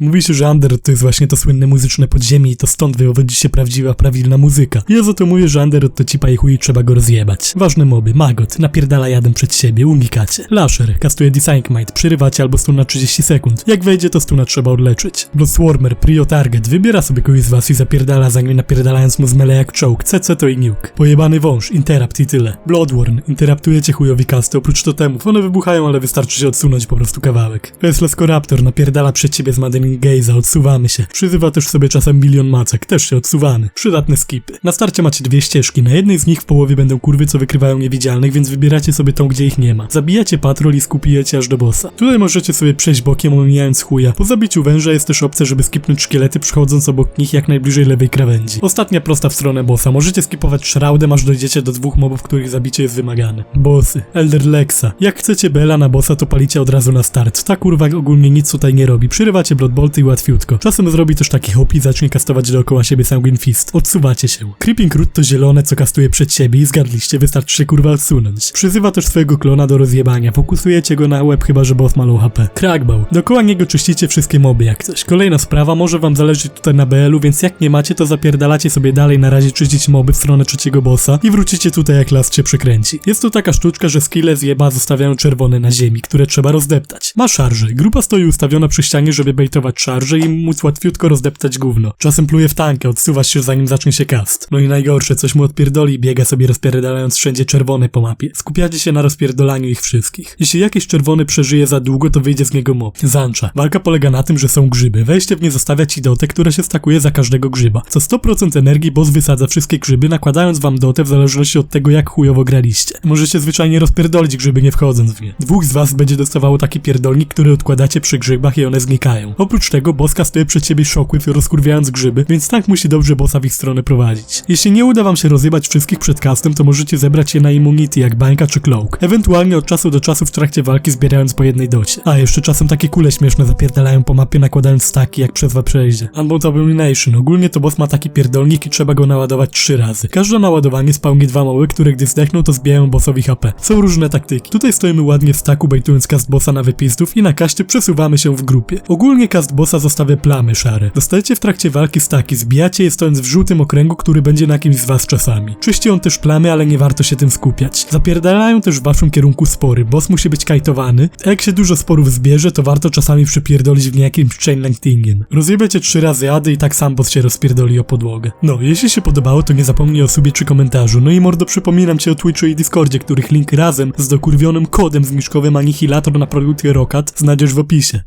Mówi się, że Under to jest właśnie to słynne muzyczne podziemie i to stąd wywodzi się prawdziwa, prawilna muzyka. Ja za to mówię, że Under to cipa i chuj trzeba go rozjebać. Ważne moby, Magot, napierdala jadem przed siebie, unikacie. Lasher, kastuje Designmite, przyrywacie albo stun na 30 sekund. Jak wejdzie, to stuna trzeba odleczyć. Bloodwarmer, Prio Target, wybiera sobie kogoś z was i zapierdala za nim napierdalając mu z mele jak czołg, CC to i nuke. Pojebany wąż, Interrupt i tyle. Bloodworn, interruptujecie chujowi kasty, oprócz totemów. One wybuchają, ale wystarczy się odsunąć po prostu kawałek. Corruptor napierdala przed ciebie z Gaze'a, odsuwamy się. Przyzywa też sobie czasem milion macek, też się odsuwamy. Przydatne skipy. Na starcie macie dwie ścieżki, na jednej z nich w połowie będą kurwy, co wykrywają niewidzialnych, więc wybieracie sobie tą, gdzie ich nie ma. Zabijacie patrol i skupijecie aż do bossa. Tutaj możecie sobie przejść bokiem, omijając chuja. Po zabiciu węża jest też opcja, żeby skipnąć szkielety, przechodząc obok nich jak najbliżej lewej krawędzi. Ostatnia prosta w stronę bossa. Możecie skipować shroudem, aż dojdziecie do dwóch mobów, których zabicie jest wymagane. Bossy. Elder Lexa. Jak chcecie Bela na bossa, to palicie od razu na start. Ta kurwa ogólnie nic tutaj nie robi. Przyrywacie Bloodbolty i łatwiutko. Czasem zrobi też taki hop i zacznie kastować dookoła siebie Sanguine Fist. Odsuwacie się. Creeping Root to zielone, co kastuje przed siebie i zgadliście, wystarczy się kurwa odsunąć. Przyzywa też swojego klona do rozjebania. Fokusujecie go na łeb, chyba że boss ma low HP. Crackball. Dookoła niego czyścicie wszystkie moby jak coś. Kolejna sprawa, może wam zależeć tutaj na BL-u, więc jak nie macie, to zapierdalacie sobie dalej na razie czyścić moby w stronę trzeciego bossa i wrócicie tutaj jak las cię przekręci. Jest to taka sztuczka, że skille zjeba zostawiają czerwone na ziemi, które trzeba rozdeptać. Ma szarże. Grupa stoi ustawiona przy ścianie, żeby szarże i móc łatwiutko rozdeptać gówno. Czasem pluje w tankę, odsuwasz się zanim zacznie się cast. No i najgorsze, coś mu odpierdoli i biega sobie rozpierdalając wszędzie czerwone po mapie. Skupiacie się na rozpierdolaniu ich wszystkich. Jeśli jakiś czerwony przeżyje za długo, to wyjdzie z niego mob. Zancza. Walka polega na tym, że są grzyby. Wejście w nie zostawia ci dotę, która się stakuje za każdego grzyba. Co 100% energii boss wysadza wszystkie grzyby, nakładając wam dotę w zależności od tego, jak chujowo graliście. Możecie zwyczajnie rozpierdolić grzyby nie wchodząc w nie. Dwóch z was będzie dostawało taki pierdolnik, który odkładacie przy grzybach i one znikają. Oprócz tego boss kastuje przed ciebie shockwave rozkurwiając grzyby, więc tank musi dobrze bossa w ich stronę prowadzić. Jeśli nie uda wam się rozjebać wszystkich przed castem, to możecie zebrać je na immunity jak bańka czy cloak. Ewentualnie od czasu do czasu w trakcie walki zbierając po jednej docie. A jeszcze czasem takie kule śmieszne zapierdalają po mapie nakładając staki jak przez przejdzie. Unbound Abomination. Ogólnie to boss ma taki pierdolnik i trzeba go naładować trzy razy. Każde naładowanie spałnie dwa moły, które gdy zdechną to zbijają bossowi HP. Są różne taktyki. Tutaj stoimy ładnie w staku bejtując cast bossa na wypistów i na kaście przesuwamy się w grupie. Ogólnie cast bossa zostawia plamy szare. Dostajecie w trakcie walki staki, zbijacie je stojąc w żółtym okręgu, który będzie na kimś z was czasami. Czyści on też plamy, ale nie warto się tym skupiać. Zapierdalają też w waszym kierunku spory. Boss musi być kajtowany, a jak się dużo sporów zbierze, to warto czasami przypierdolić w nie jakimś chain lightningiem. Rozjebiecie trzy razy jady i tak sam boss się rozpierdoli o podłogę. No, jeśli się podobało, to nie zapomnij o subie czy komentarzu. No i mordo przypominam ci o Twitchu i Discordzie, których link razem z dokurwionym kodem zniżkowym Anihilator na produkty Rokat znajdziesz w opisie.